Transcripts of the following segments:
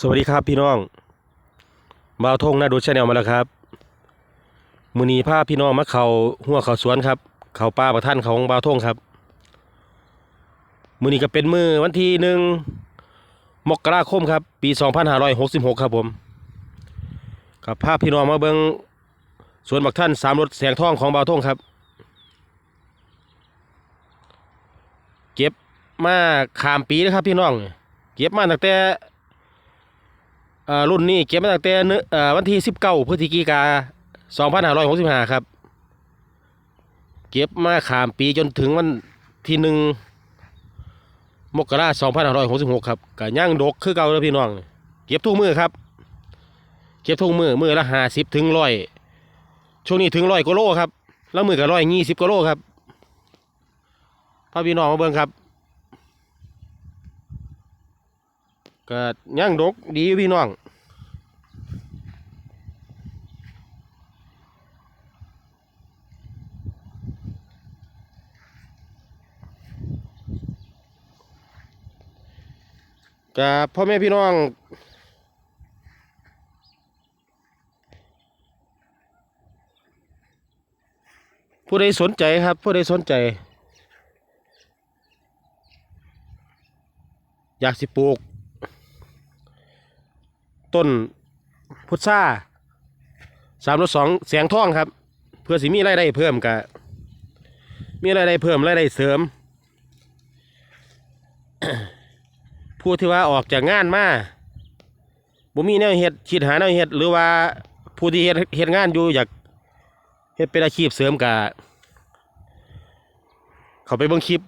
สวัสดีครับพี่น้องบาวทงหน้าดูชาแนลมาแล้วครับ มือนีพาพี่น้องมาเขาหัวเขาสวนครับเขาป่าประท่านของบาวทงครับ มือนีก็เป็นมือวันที่หนึ่งมกราคมครับ ปี 2566 ครับผมกับภาพพี่น้องมาเบิงสวนบักท่านสามรถแสงทองของบาวทงครับ เก็บมาขามปีนะครับพี่น้อง เก็บมาตั้งแต่ รุ่นนี้เก็บมาตั้งแต่เนื้อเอ่อวันที่ 19พฤศจิกา2565 ครับ เก็บมาขามปีจนถึงวันที่หนึ่งมกราคม2566ครับก็ย่างดกคือเก่าแล้วพี่น้อง เก็บทุกมือครับ เก็บทุกมือมือละ50ถึง100ช่วงนี้ถึง100กิโลครับ แล้วมือก็120กิโลครับพาพี่น้องมาเบิ่งครับ ก็ย่างดกดีพี่น้องกับพ่อแม่พี่น้อง ผู้ใดสนใจครับ ผู้ใดสนใจ อยากสิปลูก ต้นพุทราสามรถสองแสงทองครับ เพื่อสิมีรายได้เพิ่มกะมีรายได้เพิ่มรายได้เสริม ผู้ที่ว่าออกจากงานมาบ่มีแนวเฮ็ดคิดหาแนวเฮ็ดหรือว่าผู้ที่เฮ็ดเฮ็ดงานอยู่อยากเฮ็ดเป็นอาชีพเสริมกะเขาไปเบิ่งคลิป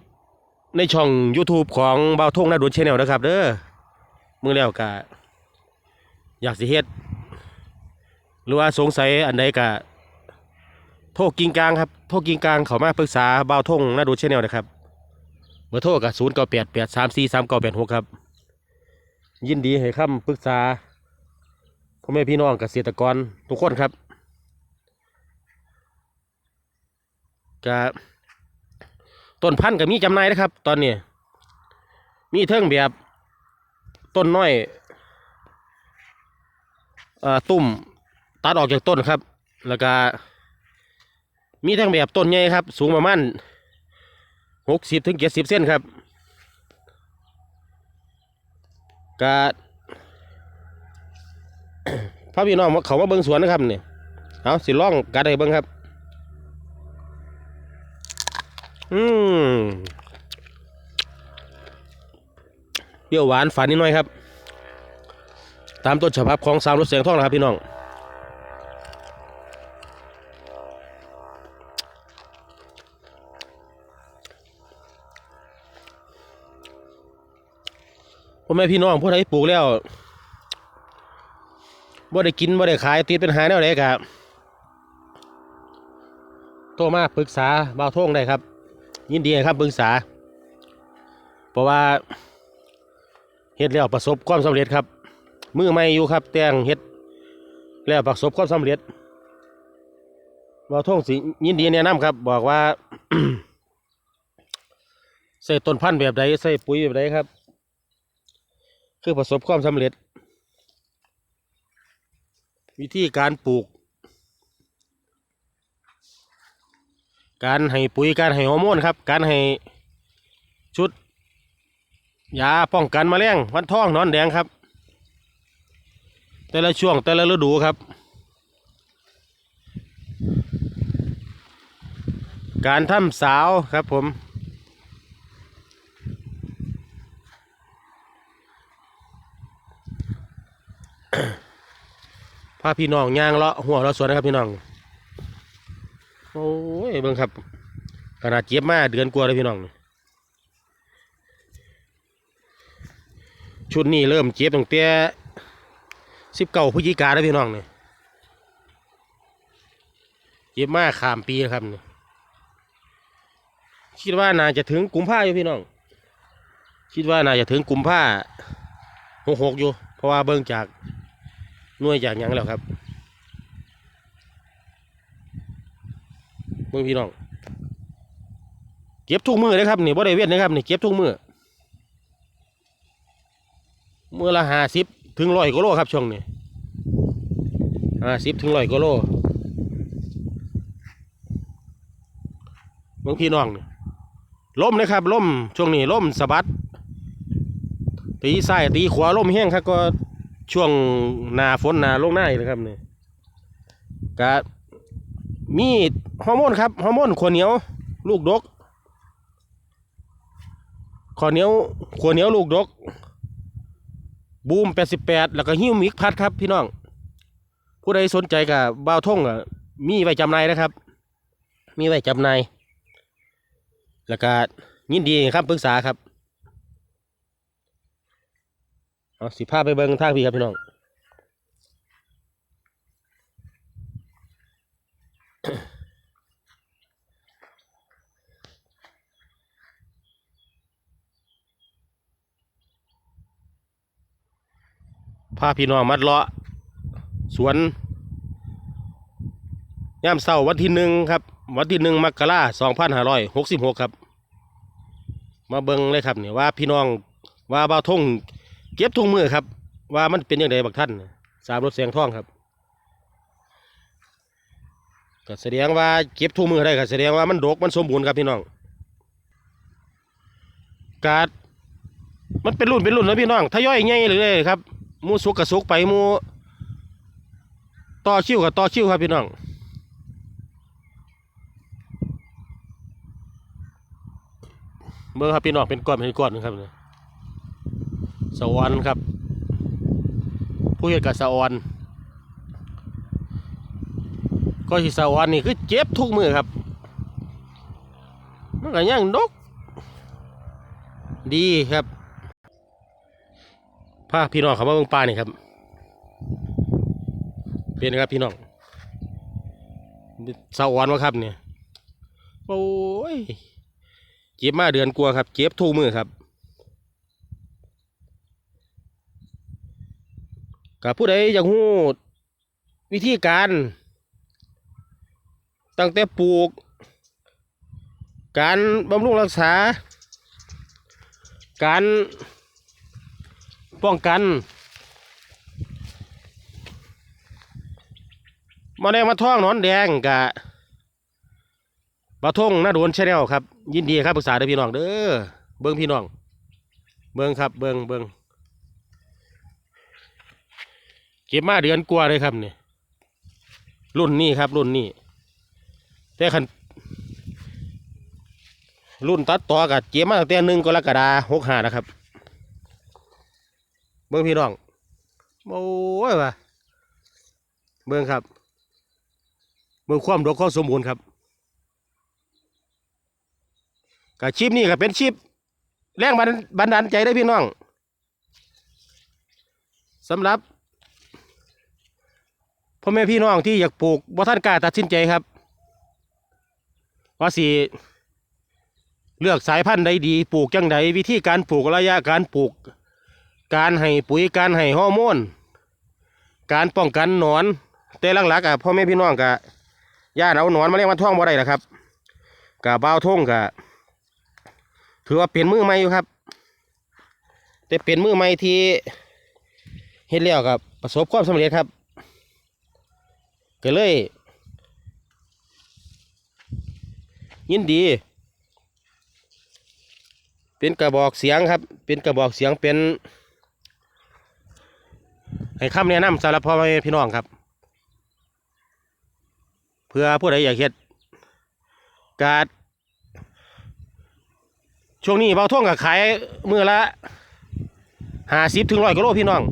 ในช่อง YouTube ของบ่าวทงนาดวนชแนลนะครับเด้อมือแล้วกะ อยากสิเฮ็ดหรือว่าสงสัยอันใดกะโทรกิงกลางครับโทรกิงกลางเขามาปรึกษาบ่าวทงนาดูเชแนลนะครับเบอร์โทรกับศูนย์เก้าแปดแปดสามสี่สามเก้าแปดหกครับ ยินดีให้คำปรึกษาพ่อแม่พี่น้องเกษตรกรทุกคนครับกะต้นพันธุ์ก็มีจำหน่ายนะครับ ตอนนี้ มีเทิงแบบต้นน้อย ตุ่มตัดออกจากต้นครับ แล้วก็มีทั้งแบบต้นใหญ่ครับ สูงประมาณหกสิบถึงเจ็ดสิบเส้นครับกะพระพี่น้องเขามาเบิ้งสวนนะครับเนี่ยเอาสิล่องกัดให้เบิ้งครับ อืมเปรี้ยวหวานฝานนิดหน่อยครับ ตามต้นฉบับของสามรถเสียงทองนะครับพี่น้องพ่อแม่พี่น้องผู้ใดปลูกแล้วบ่ได้กินบ่ได้ขายติดเป็นหายแนวไหนครับโทรมาปรึกษาบ่าวท่งได้ครับ ยินดีครับปรึกษา เพราะว่าเฮ็ดแล้วประสบความสำเร็จครับ มือใหม่อยู่ครับ แต่งเฮ็ดแล้วประสบความสำเร็จบ่าวท่องสิยินดีแนะนำครับ บอกว่าใส่ต้นพันธุ์แบบใดใส่ปุ๋ยแบบใดครับ คือประสบความสำเร็จ วิธีการปลูก การให้ปุ๋ยการให้ฮอร์โมนครับ การให้ชุดยาป้องกันมแมลงวันท้องนอนแดงครับ แต่ละช่วงแต่ละฤดูครับ การทำสาวครับผม พาพี่น้องย่างเลาะหัวเราะสวนนะครับพี่น้อง โอ้ยเบิ่งครับ ขนาดเจ็บมาเดือนกว่าเลยพี่น้อง ชุดนี้เริ่มเจ็บตั้งแต่ สิบเก้าพฤศจิกาแล้วพี่น้องเนี่ยเจ็บมากขามปีแล้วครับเนี่ยคิดว่าน่าจะถึงกุมภาอยู่พี่น้อง คิดว่าน่าจะถึงกุมภาหกหกอยู่ เพราะว่าเบิ่งจากหน่วยจากยังแล้วครับเบิ่งพี่น้องเก็บทุกมือเลยครับนี่บ่ได้เวียนนะครับนี่เก็บทุกมือมือละห้าสิบ ถึงร้อยกิโลครับช่วงนี้ห้าสิบถึงร้อยกิโลเมืองพี่น้องเนี่ยล่มนะครับล่มช่วงนี้ล่มสะบัด ตีซ้ายตีขวาล่มแห้งครับก็ช่วงหนาฝนหนาลงหน้าอีกนะครับเนี่ยก็มีฮอร์โมนครับฮอร์โมนขวเหนียวลูกดกขวเหนียวขวเหนียวลูกดก บูม88แล้วก็ฮิวมิกพัดครับพี่น้อง ผู้ใดสนใจกับบ่าวท่งอะมีไว้จำนายนะครับ มีไว้จำนายแล้วก็ยินดีครับปรึกษาครับเอาสิพาไปเบิ่งทางพี่ครับพี่น้อง พาพี่น้องมัดเลาะสวนย่ามเสาร์วันที่หนึ่งครับ วันที่หนึ่งมกราสองพันห้าร้อยหกสิบหกครับ มาเบิ่งเลยครับเนี่ยว่าพี่น้องว่าบ่าวทงเก็บทุงมือครับ ว่ามันเป็นยังไงบักท่านสามรถแสงทองครับก็แสดงว่าเก็บทุงมือได้ก็แสดงว่ามันดกมันสมบูรณ์ครับพี่น้อง การมันเป็นรุ่นเป็นรุ่นนะพี่น้องทยอยใหญ่เลยครับ มูสุกกับสุกไปมูต่อชิวกับต่อชิวครับพี่น้องเมื่อครับพี่น้องเป็นก้อนเป็นก้อนนะครับสวรรค์ครับ ผู้เห็นกับสวรรค์ก็ที่สวรรค์นี่คือเจ็บทุกมือครับมันก็ยังดก ดีครับ พาพี่น้องเขามาเบิ่งปลานี่ครับ เป็นครับพี่น้องสวรรค์วะครับเนี่ยโอ้ยเจ็บมาเดือนกลัวครับเจ็บทุกมือครับกับผู้ใดอยากหูวิธีการ ตั้งแต่ปลูก การบำรุงรักษา การ ป้องกันมาแดงมาท่องนอนแดงกะปลาทงหน่าโดนชแนลครับ ยินดีครับปรึกษาเด้อพี่น้องเด้อเบิ้งพี่น้อง เบิ้งครับเบิ้งเบิ้งเก็บมาเดือนกว่าเลยครับเนี่ยรุ่นนี้ครับ รุ่นนี้แต่คันรุ่นตัดต่อกับเก็บมาตั้งแต่หนึ่งกรกฎาหกห้านะครับ เบิ้งพี่น้องโอ้ยว่ะเบิ้งครับ เบิ้งความดกความสมบูรณ์ครับกับชิปนี่ก็เป็นชิปแรงบันบันดาลใจได้พี่น้องสำหรับพ่อแม่พี่น้องที่อยากปลูกบ่ท่านกล้าตัดสินใจครับ ว่าสิเลือกสายพันธุ์ใดดี ปลูกจังใดวิธีการปลูกระยะการปลูก การให้ปุ๋ยการให้ฮอร์โมนการป้องกันหนอน แต่หลักๆอะพ่อแม่พี่น้องกะย่านเอาหนอนมาเลี้ยงมาท่องบ่ได้ละครับกะบ้าวทงกะถือว่าเป็นมือใหม่อยู่ครับ แต่เป็นมือใหม่ที่เฮ็ดแล้วครับประสบความสำเร็จครับ ก็เลย ยินดี เป็นกระบอกเสียงครับ เป็นกระบอกเสียงเป็น ให้คำแนะนำสำหรับพ่อแม่พี่น้องครับ เพื่อผู้ใดอยากเฮ็ดการช่วงนี้เบาท่องกับขายมือละห้าสิบถึงร้อยกิโลพี่น้อง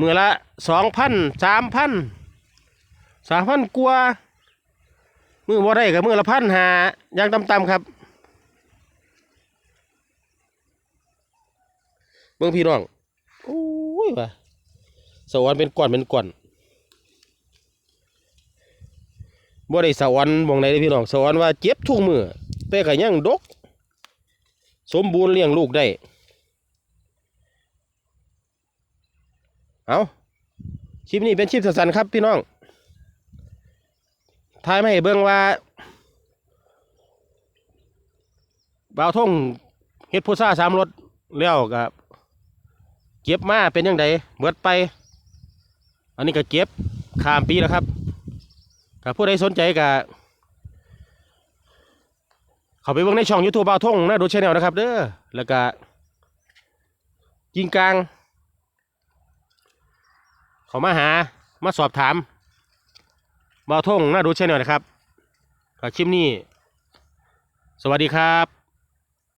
มือละสองพันสามพันสามพันกว่ามือบ่ได้กับมือละพันหาอย่างต่ำๆครับเบิ่งพี่น้อง ว่ะสวรรค์เป็นก้อนเป็นก้อนบ่ได้สวรรค์มองไหนพี่น้องสวรรค์ว่าเจ็บทุกมือแต่ก็ยังดก สมบูรณ์เลี้ยงลูกได้ เอาชิปนี้เป็นชิปสั้นๆครับพี่น้องทายไมาให้เบิ่งว่าบ่าวทงเฮ็ดพุซ่าสามรถแล้วกับ เก็บมาเป็นยังไงเบิดไป อันนี้ก็เก็บข้ามปีแล้วครับถ้าผู้ใดสนใจก็เขาไปเบิ่งในช่องยูทูบบ่าวทงนะดูชแนลนะครับเด้อแล้วก็ยิงกลาง เขามาหามาสอบถามบ่าวทงนะดูชแนลนะครับก็คลิปนี้สวัสดีครับ